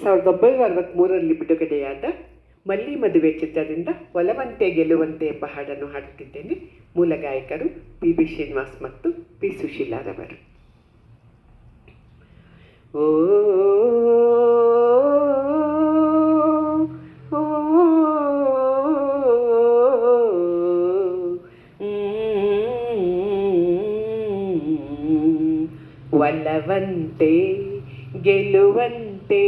ಸಾವಿರದ ಒಂಬೈನೂರ ಅರವತ್ತ್ಮೂರರಲ್ಲಿ ಬಿಡುಗಡೆಯಾದ ಮಲ್ಲಿ ಮದುವೆ ಚಿತ್ರದಿಂದ ಒಲವಂತೆ ಗೆಲುವಂತೆ ಎಂಬ ಹಾಡನ್ನು ಹಾಡುತ್ತಿದ್ದೇನೆ ಮೂಲ ಗಾಯಕರು ಪಿ ಬಿ ಶ್ರೀನಿವಾಸ್ ಮತ್ತು ಪಿ ಸುಶೀಲಾರವರು ಓ. ಒಲವಂತೆ ಗೆಲುವಂತೆ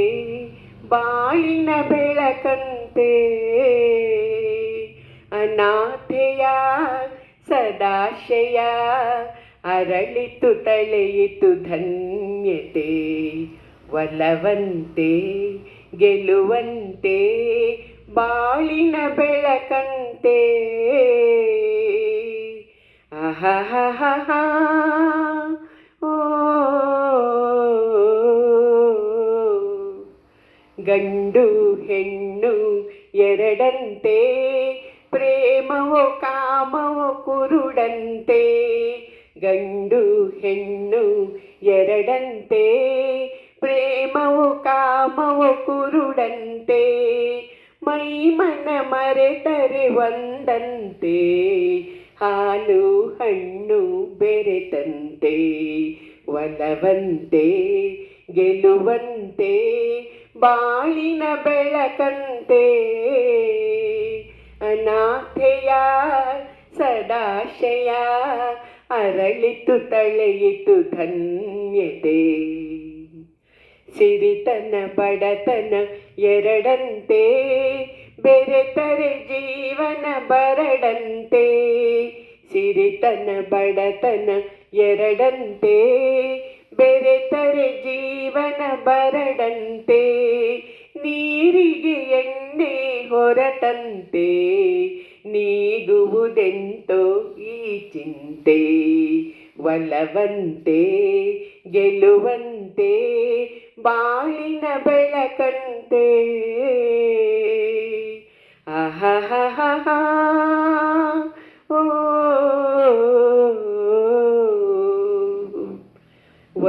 ಬಾಳಿನ ಬೆಳಕಂತೆ. ಅನಾಥೆಯ ಸದಾಶಯ ಅರಳಿತು ತಳೆಯಿತು ಧನ್ಯತೆ. ಒಲವಂತೆ ಗೆಲುವಂತೆ ಬಾಳಿನ ಬೆಳಕಂತೆ. ಆಹಾಹಾಹಾ ಗಂಡು ಹೆಣ್ಣು ಎರಡಂತೆ, ಪ್ರೇಮವೋ ಕಾಮವೋ ಕುರುಡಂತೆ. ಗಂಡು ಹೆಣ್ಣು ಎರಡಂತೆ, ಪ್ರೇಮವು ಕಾಮವು ಕುರುಡಂತೆ. ಮೈ ಮನ ಮರೆತರೆ ಒಂದಂತೆ, ಹಾಲು ಹಣ್ಣು ಬೆರೆತಂತೆ. ಒಲವಂತೆ, ಗೆಲುವಂತೆ ಬಾಳಿನ ಬೆಳಕಂತೆ ಅನಾಥೆಯ ಸದಾಶಯ, ಅರಳಿತು ತಳೆಯಿತು ಧನ್ಯತೆ. ಸಿರಿತನ ಬಡತನ ಎರಡಂತೆ, ಬೆರೆತರೆ ಜೀವನ ಬರಡಂತೆ. ಸಿರಿತನ ಬಡತನ ಎರಡಂತೆ, ಬೆರೆತರೆ ಜೀವನ ಬರಡಂತೆ ನೀರಿಗೆ ಎಣ್ಣೆ ಹೊರತಂತೆ ನೀಗುವುದೆಂತೋ ಈ ಚಿಂತೆ ಒಲವಂತೆ ಗೆಲುವಂತೆ ಬಾಳಿನ ಬೆಳಕಂತೆ. ಆಹಾ ಓ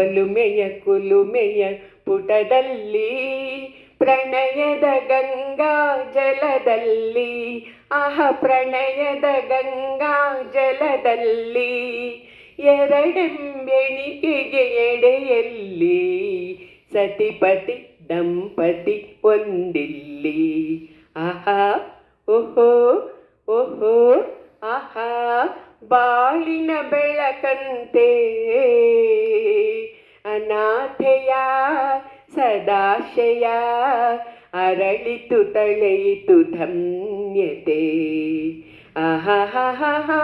ಒಲುಮೆಯ ಕುಲುಮೆಯ ಪುಟದಲ್ಲಿ, ಪ್ರಣಯದ ಗಂಗಾ ಜಲದಲ್ಲಿ, ಆಹ ಪ್ರಣಯದ ಗಂಗಾ ಜಲದಲ್ಲಿ, ಎರಡೆಂಬೆಣಿಕೆಗೆ ಎಡೆಯಲ್ಲಿ, ಸತಿಪತಿ ದಂಪತಿ ಒಂದಿಲ್ಲಿ. ಆಹಾ, ಓಹೋ ಓಹೋ, ಆಹಾ ಬಾಳಿನ ಬೆಳಕಂತೆ ಅನಾಥೆಯ ಸದಾಶಯ ಅರಳಿತು ತಳೆಯಿತು ಧನ್ಯತೆ. ಆಹಾಹಾಹಾ